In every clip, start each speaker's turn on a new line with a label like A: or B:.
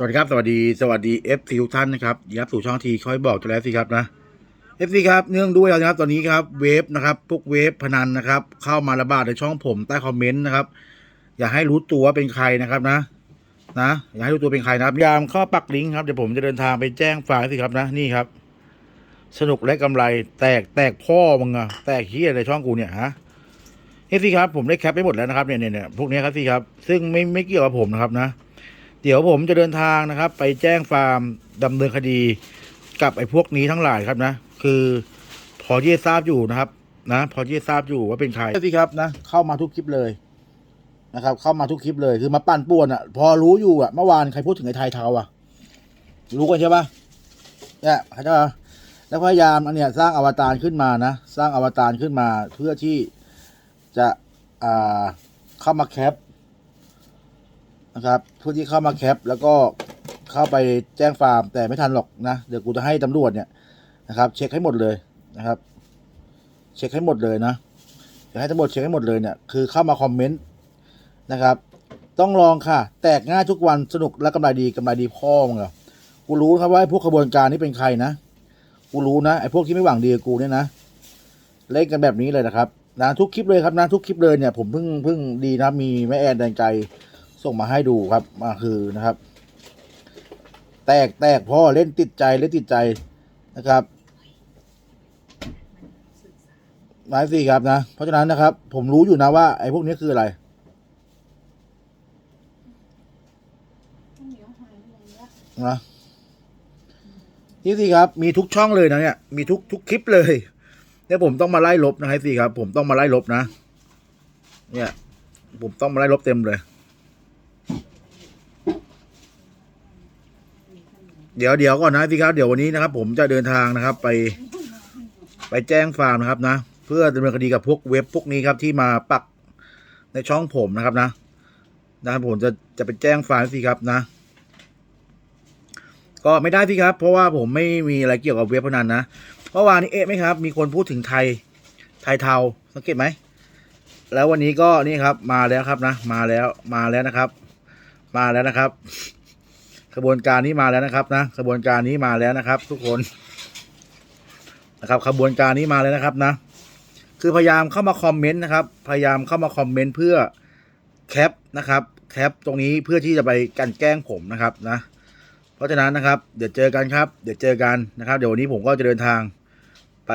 A: สวัสดีครับ สวัสดีสวัสดีเอฟซีทุกท่านนะครับยับสู่ช่องทีคอยบอกจะแล้วสิครับนะเอฟซีครับเนื่องด้วยนะครับตอนนี้ครับเวฟนะครับพวกเวฟพนันนะครับ เข้ามาระบาดในช่องผมใต้คอมเมนต์นะครับ อย่าให้รู้ตัวว่าเป็นใครนะครับนะ นะอย่าให้รู้ตัวเป็นใครนะครับพยายามเข้าปักลิงก์ครับเดี๋ยวผมจะเดินทางไปแจ้งฝากสิครับนะนี่ครับ สนุกและกำไรแตกแตกพ่อมึงอะแตกเฮียอะไรช่องกูเนี่ยฮะเอฟซีครับผมได้แคปไปหมดแล้วนะครับเนี่ยเนี่ยเนี่ยพวกนี้ครับสิครับ ซึ่งไม่ไม่เกี่ยวกับผมนะครับนะ เดี๋ยวผมจะเดินทางนะครับ ไปแจ้งฟาร์มดำเนินคดีกับไอ้พวกนี้ทั้งหลายครับนะ คือพอที่จะทราบอยู่นะครับนะพอที่จะทราบอยู่ว่าเป็นใครสิครับนะเข้ามาทุกคลิปเลยนะครับ เข้ามาทุกคลิปเลยคือมาปั่นป่วนอะ พอรู้อยู่อะเมื่อวานใครพูดถึงไอ้ไทยเทาอะ รู้กันใช่ปะเนี่ยเขาจะแล้วพยายามอันเนี้ยสร้างอวตารขึ้นมานะ สร้างอวตารขึ้นมาเพื่อที่จะอ่าเข้ามาแคป นะครับผู้ที่เข้ามาแคปแล้วก็เข้าไปแจ้งฟาร์มแต่ไม่ทันหรอกนะ เดี๋ยวกูจะให้ตำรวจเนี่ยนะครับเช็คให้หมดเลยนะครับ เช็คให้หมดเลยนะจะให้ตำรวจเช็คให้หมดเลยเนี่ยคือเข้ามาคอมเมนต์นะครับ ต้องลองค่ะ แตกง่ายทุกวันสนุกและกำไรดีกำไรดีพ่อมึงเหรอกูรู้ครับว่าไอ้พวกขบวนการนี้เป็นใครนะกูรู้นะไอ้พวกที่ไม่หวังดีกับกูเนี่ยนะเล่นกันแบบนี้เลยนะครับนะทุกคลิปเลยครับนะทุกคลิปเลยเนี่ยผมเพิ่งเพิ่งดีนะมีแม่แอนแดงใจ ส่งมาให้ดูครับมาคือนะครับ แตกแตกพ่อเล่นติดใจเล่นติดใจนะครับหมายสี่ครับนะเพราะฉะนั้นนะครับ ผมรู้อยู่นะว่า ไอ้พวกนี้คืออะไรนะนี่สิครับ มีทุกช่องเลยนะเนี่ย มีทุกทุกคลิปเลยเนี่ยผมต้องมาไล่ลบนะครับสิครับ ผมต้องมาไล่ลบนะ เนี่ย ผมต้องมาไล่ลบเต็มเลย เดี๋ยวเดี๋ยวก่อนนะพี่ครับเดี๋ยววันนี้นะครับ ผมจะเดินทางนะครับ ไป ไปแจ้งฟาร์มนะครับนะ เพื่อดำเนินคดีกับพวกเว็บพวกนี้ครับที่มาปักในช่องผมนะครับนะนะครับผมจะจะไปแจ้งฟาร์มสิครับนะ ก็ไม่ได้สิครับ เพราะว่าผมไม่มีอะไรเกี่ยวกับเว็บพนันนะเมื่อวานนี้เอ๊ะไหมครับ มีคนพูดถึงไทยไทยเทาสังเกตไหมแล้ววันนี้ก็นี่ครับมาแล้วครับนะ มาแล้วมาแล้วนะครับ มาแล้วนะครับ ขบวนการนี้มาแล้วนะครับนะขบวนการนี้มาแล้วนะครับ ทุกคนนะครับขบวนการนี้มาแล้วนะครับนะ คือพยายามเข้ามาคอมเมนต์นะครับ พยายามเข้ามาคอมเมนต์เพื่อแคปนะครับแคปตรงนี้เพื่อที่จะไปกันแกล้งผมนะครับนะ เพราะฉะนั้นนะครับ เดี๋ยวเจอกันครับ เดี๋ยวเจอกันนะครับ เดี๋ยววันนี้ผมก็จะเดินทางไป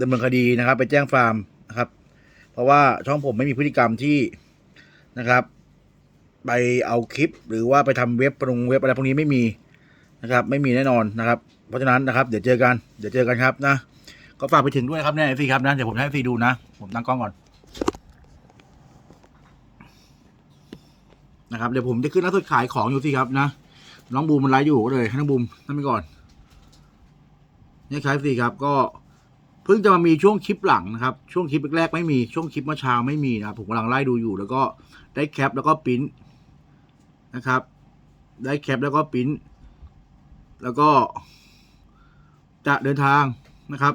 A: ดำเนินคดีนะครับ ไปแจ้งฟาร์มนะครับ เพราะว่าช่องผมไม่มีพฤติกรรมที่นะครับ ไปเอาคลิป หรือว่าไปทำเว็บปรุงเว็บอะไรพวกนี้ไม่มีนะครับ ไม่มีแน่นอนนะครับ เพราะฉะนั้นนะครับ เดี๋ยวเจอกันเดี๋ยวเจอกันครับนะก็ฝากไปถึงด้วยครับเนี่ยเอซีครับนะเดี๋ยวผมให้เอฟซีดูนะผมตั้งกล้องก่อนนะครับเดี๋ยวผมจะขึ้นหน้าสุดขายของอยู่สิครับนะน้องบูมมันไลฟ์อยู่ก็เลยให้น้องบูมนั่นไปก่อนนี่ครับสิครับก็เพิ่งจะมามีช่วงคลิปหลังนะครับ ช่วงคลิปแรกๆไม่มีช่วงคลิปเมื่อเช้าไม่มีนะครับผมกำลังไล่ดูอยู่ แล้วก็ได้แคปแล้วก็ปริ้น นะครับ ได้แคปแล้วก็ปิ้นแล้วก็ จะเดินทางนะครับ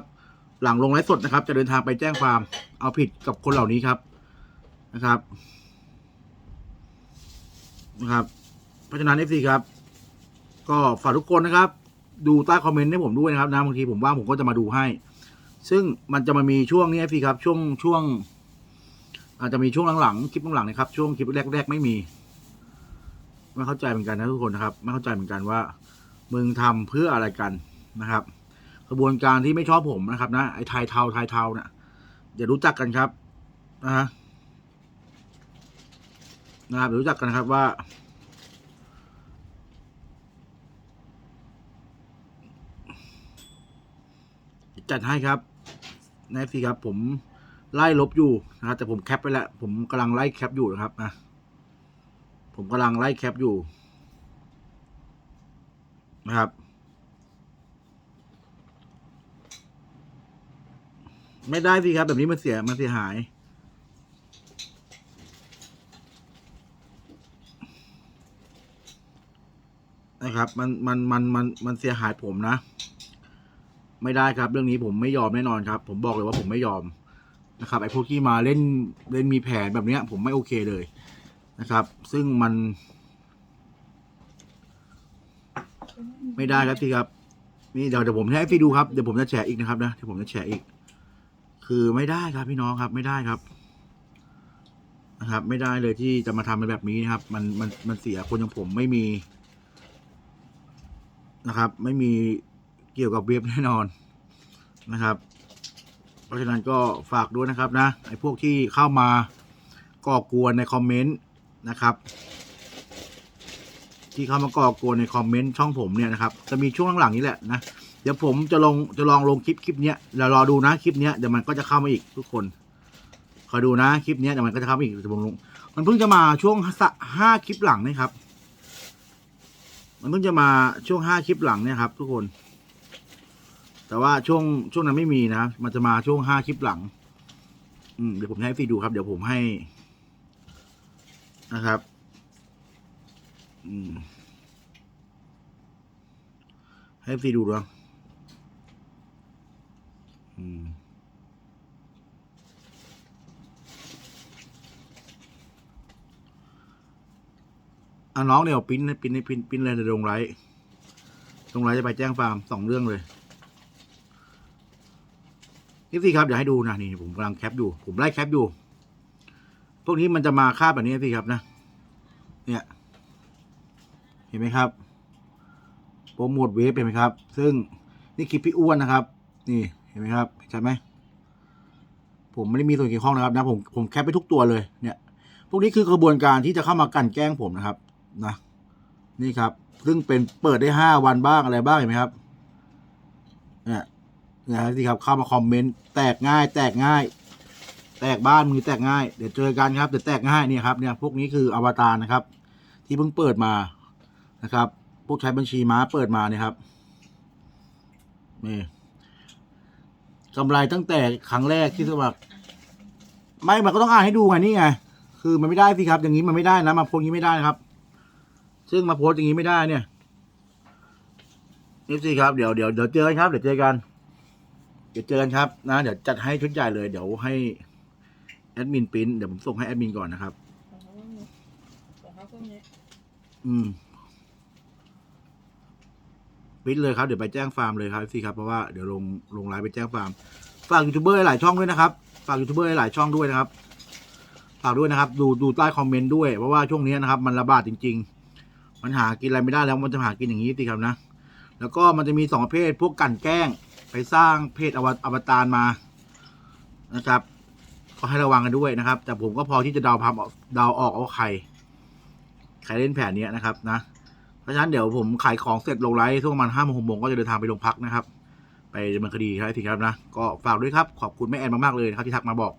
A: หลังลงไลฟ์สดนะครับ จะเดินทางไปแจ้งความเอาผิดกับคนเหล่านี้ครับนะครับนะครับ เพราะฉะนั้นเอฟซีครับ ก็ฝากทุกคนนะครับ ดูใต้คอมเมนต์ให้ผมด้วยนะครับนะบางทีผมว่างผมก็จะมาดูให้ ซึ่งมันจะมามีช่วงนี้เอฟซีครับ ช่วงช่วง อาจจะมีช่วงหลังๆคลิปหลังๆนะครับช่วงคลิปแรกๆไม่มี ไม่เข้าใจเหมือนกันนะทุกคนนะครับ ไม่เข้าใจเหมือนกันว่า มึงทำเพื่ออะไรกันนะครับกระบวนการที่ไม่ชอบผมนะครับ นะไอ้ไทยเทาไทยเทาเนี่ยอย่ารู้จักกันครับนะฮะนะครับอย่ารู้จักกันครับว่า จัดให้ครับนายฟีครับผมไล่ลบอยู่นะครับแต่ผมแคปไปแล้ว ผมกำลังไล่แคปอยู่นะครับนะ ผมกำลังไล่แคปอยู่ นะครับ ไม่ได้สิครับ แบบนี้มันเสียมันเสียหาย นะครับมันมันมันมันมันเสียหายผมนะ ไม่ได้ครับ เรื่องนี้ผมไม่ยอมแน่นอนครับ ผมบอกเลยว่าผมไม่ยอมนะครับไอ้พวกที่มาเล่นเล่นมีแผนแบบเนี้ย ผมไม่โอเคเลย นะครับ ซึ่งมัน ไม่ได้ครับพี่ครับนี่เดี๋ยวเดี๋ยวผมให้พี่ดูครับเดี๋ยวผมจะแฉอีกนะครับนะเดี๋ยวผมจะแฉอีก คือไม่ได้ครับพี่น้องครับ ไม่ได้ครับ นะครับ ไม่ได้เลยที่จะมาทำเป็นแบบนี้นะครับ มันมันมันเสียคนอย่างผมไม่มีนะครับ ไม่มีเกี่ยวกับเว็บแน่นอนนะครับ เพราะฉะนั้นก็ฝากด้วยนะครับนะไอ้พวกที่เข้ามาก่อกวนในคอมเมนต์ นะครับ ที่เขามาก่อกวนในคอมเมนต์ช่องผมเนี่ยนะครับ จะมีช่วงหลังๆนี้แหละนะเดี๋ยวผมจะลงจะลองลงคลิปคลิปเนี้ยเรารอดูนะคลิปเนี้ยเดี๋ยวมันก็จะเข้ามาอีกทุกคนคอยดูนะคลิปเนี้ยเดี๋ยวมันก็จะเข้ามาอีกเดี๋ยวผมลงมันเพิ่งจะมาช่วงสะห้าคลิปหลังนะครับ มันเพิ่งจะมาช่วงห้าคลิปหลังเนี่ยครับ ทุกคน แต่ว่าช่วงช่วงนั้นไม่มีนะมันจะมาช่วงห้าคลิปหลัง อืมเดี๋ยวผมให้ฟีดูครับเดี๋ยวผมให้ นะครับให้ฟีดูด้วยอืมอะน้องเดี๋ยวปิ้นปิ้นปิ้นปิ้นเลยในโรงไลท์โรงไลท์จะไปแจ้งฟาร์มสองเรื่องเลยนี่สิครับเดี๋ยวให้ดูนะนี่ผมกำลังแคปอยู่ ผมไล่แคปอยู่ พวกนี้มันจะมาคาบแบบนี้สิครับนะเนี่ยเห็นไหมครับโปรโมทเวฟเห็นไหมครับ ซึ่งนี่คลิปพี่อ้วนนะครับ นี่เห็นไหมครับใช่ไหมผมไม่ได้มีส่วนเกี่ยวข้องนะครับนะผมผมแคปไปทุกตัวเลยเนี่ยพวกนี้คือกระบวนการที่จะเข้ามากันแกล้งผมนะครับนะนี่ครับ ซึ่งเป็นเปิดได้ห้าวันบ้างอะไรบ้างเห็นไหมครับเนี่ยนะสิครับเข้ามาคอมเมนต์แตกง่าย แตกง่าย แตกบ้านมือแตกง่าย เดี๋ยวเจอกันครับเดี๋ยวแตกง่ายนี่ครับเนี่ยพวกนี้คืออวตารนะครับ ที่เพิ่งเปิดมานะครับ พวกใช้บัญชีม้าเปิดมาเนี่ยครับนี่กำไรตั้งแต่ครั้งแรกที่สมัครไม่มันก็ต้องอ่านให้ดูไงนี่ไงคือมันไม่ได้สิครับ อย่างนี้มันไม่ได้นะมาโพสต์อย่างนี้ไม่ได้นะครับ ซึ่งมาโพสต์อย่างนี้ไม่ได้เนี่ยนี่สิครับเดี๋ยวเดี๋ยวเดี๋ยวเจอกันครับเดี๋ยวเจอกันเดี๋ยวเจอกันครับนะ เดี๋ยวจัดให้ชุดใหญ่เลย เดี๋ยวให้ แอดมินปริ้นเดี๋ยวผมส่งให้แอดมินก่อนนะครับ
B: ของเขาไม่มีของเขาพวกนี้
A: อืมปริ้นเลยครับเดี๋ยวไปแจ้งฟาร์มเลยครับสิครับเพราะว่าเดี๋ยวลงลงไลน์ไปแจ้งฟาร์มฝากยูทูบเบอร์หลายช่องด้วยนะครับฝากยูทูบเบอร์หลายช่องด้วยนะครับฝากด้วยนะครับ ดูดูใต้คอมเมนต์ด้วยเพราะว่าช่วงนี้นะครับ มันระบาดจริง ๆ มันหากินอะไรไม่ได้แล้วมันจะหากินอย่างนี้สิครับนะแล้วก็มันจะมีสองประเภทพวกกลันแกล้งไปสร้างเพจอวอวตารมานะครับ ก็ให้ระวังกันด้วยนะครับ แต่ผมก็พอที่จะเดาพามเดาออกเอาใครใครเล่นแผนนี้นะครับนะเพราะฉะนั้นเดี๋ยวผมขายของเสร็จลงไลฟ์ช่วงประมาณห้าโมงหกโมงก็จะเดินทางไปโรงพักนะครับ ไปดำเนินคดีครับทีครับนะก็ฝากด้วยครับขอบคุณแม่แอนมากๆเลยครับที่ทักมาบอก